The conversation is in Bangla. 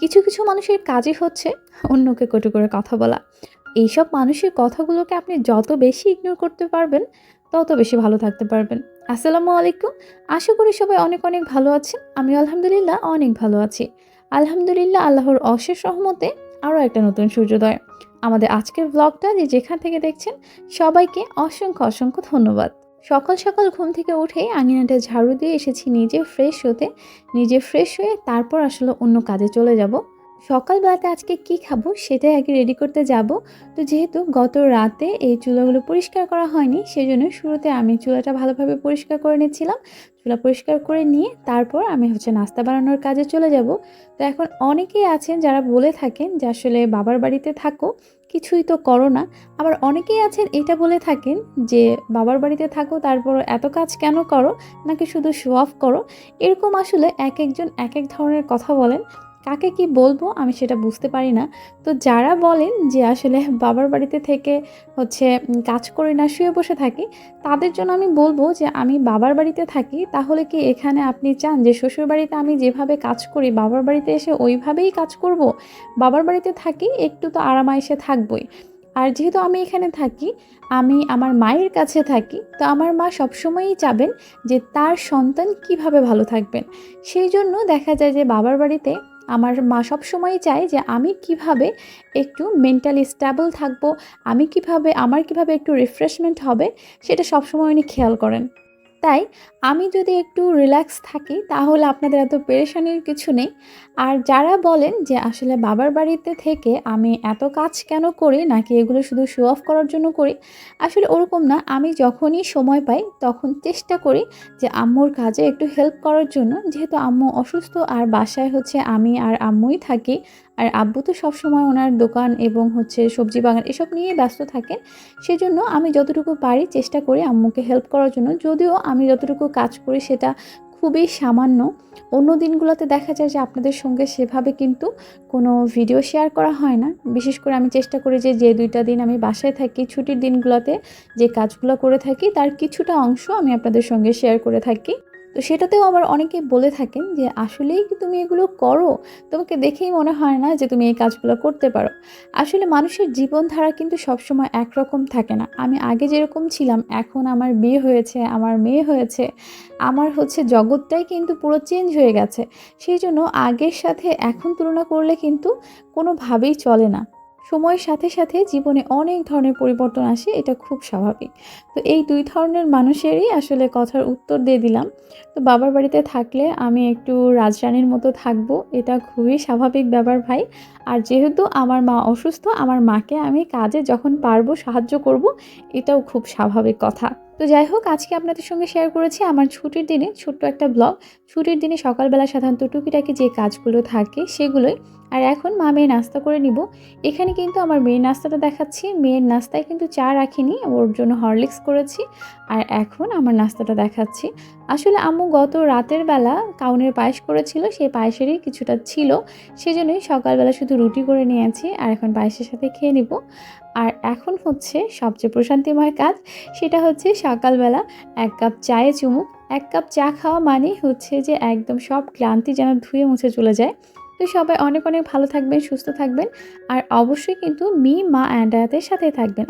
কিছু কিছু মানুষের কাজই হচ্ছে অন্যকে কটু করে কথা বলা। এইসব মানুষের কথাগুলোকে আপনি যত বেশি ইগনোর করতে পারবেন, তত বেশি ভালো থাকতে পারবেন। আসসালামু আলাইকুম। আশা করি সবাই অনেক অনেক ভালো আছেন। আমি আলহামদুলিল্লাহ অনেক ভালো আছি। আলহামদুলিল্লাহ আল্লাহর অশেষ রহমতে আরও একটা নতুন সূর্যোদয়। আমাদের আজকের ব্লগটা যে যেখান থেকে দেখছেন, সবাইকে অসংখ্য অসংখ্য ধন্যবাদ। সকাল সকাল ঘুম থেকে উঠেই আঙিনাটা ঝাড়ু দিয়ে এসেছি নিজে ফ্রেশ হতে। নিজে ফ্রেশ হয়ে তারপর আসলে অন্য কাজে চলে যাব। সকালবেলাতে আজকে কি খাব সেটাই আগে রেডি করতে যাব। তো যেহেতু গত রাতে এই চুলাগুলো পরিষ্কার করা হয়নি, সেজন্য শুরুতে আমি চুলাটা ভালোভাবে পরিষ্কার করে নিচ্ছিলাম। চুলা পরিষ্কার করে নিয়ে তারপর আমি হচ্ছে নাস্তা বানানোর কাজে চলে যাব। তো এখন অনেকেই আছেন যারা বলে থাকেন যে আসলে বাবার বাড়িতে থাকো, কিছুই তো করো না। আবার অনেকেই আছেন এটা বলে থাকেন যে বাবার বাড়িতে থাকো, তারপর এত কাজ কেন করো? নাকি শুধু শো অফ করো? এরকম আসলে এক একজন এক এক ধরনের কথা বলেন। কাকে কি বলব আমি সেটা বুঝতে পারি না। তো যারা বলেন যে আসলে বাবার বাড়িতে থেকে হচ্ছে কাজ করি না, শুয়ে বসে থাকি, তাদের জন্য আমি বলব যে আমি বাবার বাড়িতে থাকি, তাহলে কি এখানে আপনি চান যে শ্বশুর বাড়িতে আমি যেভাবে কাজ করি, বাবার বাড়িতে এসে ওইভাবেই কাজ করব? বাবার বাড়িতে থাকি, একটু তো আরামাইসে থাকবই। আর যেহেতু আমি এখানে থাকি, আমি আমার মায়ের কাছে থাকি, তো আমার মা সবসময়ই চাবেন যে তার সন্তান কীভাবে ভালো থাকবেন। সেই জন্য দেখা যায় যে বাবার বাড়িতে আমার মা সবসময়ই চায় যে আমি কীভাবে একটু মেন্টালি স্ট্যাবল থাকব, আমি কীভাবে, আমার কীভাবে একটু রিফ্রেশমেন্ট হবে, সেটা সবসময় উনি খেয়াল করেন। তাই আমি যদি একটু রিল্যাক্স থাকি, তাহলে আপনাদের এত পেরেশানির কিছু নেই। আর যারা বলেন যে আসলে বাবার বাড়িতে থেকে আমি এত কাজ কেন করি, নাকি এগুলো শুধু শো অফ করার জন্য করি, আসলে ওরকম না। আমি যখনই সময় পাই, তখন চেষ্টা করি যে আম্মুর কাজে একটু হেল্প করার জন্য। যেহেতু আম্মু অসুস্থ, আর বাসায় হচ্ছে আমি আর আম্মুই থাকি আর আব্বু তো সবসময় ওনার দোকান এবং হচ্ছে সবজি বাগান এসব নিয়ে ব্যস্ত থাকেন। সেজন্য আমি যতটুকু পারি চেষ্টা করি আম্মুকে হেল্প করার জন্য। যদিও আমি যতটুকু কাজ করি সেটা খুবই সামান্য। অন্য দিনগুলোতে দেখা যায় যে আপনাদের সঙ্গে সেভাবে কিন্তু কোনো ভিডিও শেয়ার করা হয় না। বিশেষ করে আমি চেষ্টা করি যে যে দুইটা দিন আমি বাসায় থাকি, ছুটির দিনগুলোতে যে কাজগুলো করে থাকি, তার কিছুটা অংশ আমি আপনাদের সঙ্গে শেয়ার করে থাকি। তো সেটাতেও আবার অনেকে বলে থাকেন যে, আসলেই কি তুমি এগুলো করো? তোমাকে দেখেই মনে হয় না যে তুমি এই কাজগুলো করতে পারো। আসলে মানুষের জীবনধারা কিন্তু সবসময় একরকম থাকে না। আমি আগে যেরকম ছিলাম, এখন আমার বিয়ে হয়েছে, আমার মেয়ে হয়েছে, আমার হচ্ছে জগৎটাই কিন্তু পুরো চেঞ্জ হয়ে গেছে। সেই জন্য আগের সাথে এখন তুলনা করলে কিন্তু কোনোভাবেই চলে না। সময়ের সাথে সাথে জীবনে অনেক ধরনের পরিবর্তন আসে, এটা খুব স্বাভাবিক। তো এই দুই ধরনের মানুষেরই আসলে কথার উত্তর দিয়ে দিলাম। তো বাবার বাড়িতে থাকলে আমি একটু রাজরানীর মতো থাকব, এটা খুবই স্বাভাবিক ব্যাপার ভাই। আর যেহেতু আমার মা অসুস্থ, আমার মাকে আমি কাজে যখন পারব সাহায্য করব, এটাও খুব স্বাভাবিক কথা। তো যাই হোক, আজকে আপনাদের সঙ্গে শেয়ার করেছি আমার ছুটির দিনে ছোট্ট একটা ব্লগ ছুটির দিনে সকালবেলা সাধারণত টুকিটাকি যে কাজগুলো থাকে, সেগুলোই আর এখন মা মেয়ে নাস্তা করে নিব। এখানে কিন্তু আমার মেয়ের নাস্তাটা দেখাচ্ছি। মেয়ের নাস্তায় কিন্তু চা রাখিনি, ওর জন্য হরলিক্স করেছি। আর এখন আমার নাস্তাটা দেখাচ্ছি। আসলে আম্মু গত রাতের বেলা কাউনের পায়েস করেছিল, সেই পায়েসেরই কিছুটা ছিল। সেজন্যই সকালবেলা শুধু রুটি করে নিয়েছি, আর এখন পায়েসের সাথে খেয়ে নিব। আর এখন হচ্ছে সবচেয়ে প্রশান্তিময় কাজ, সেটা হচ্ছে সকালবেলা এক কাপ চায়ে চুমুক। এক কাপ চা খাওয়া মানে হচ্ছে যে একদম সব ক্লান্তি যেন ধুয়ে মুছে চলে যায়। তো সবাই অনেক অনেক ভালো থাকবেন, সুস্থ থাকবেন। আর অবশ্যই কিন্তু মি, মা, অ্যান্ড আয়াতের সাথে থাকবেন।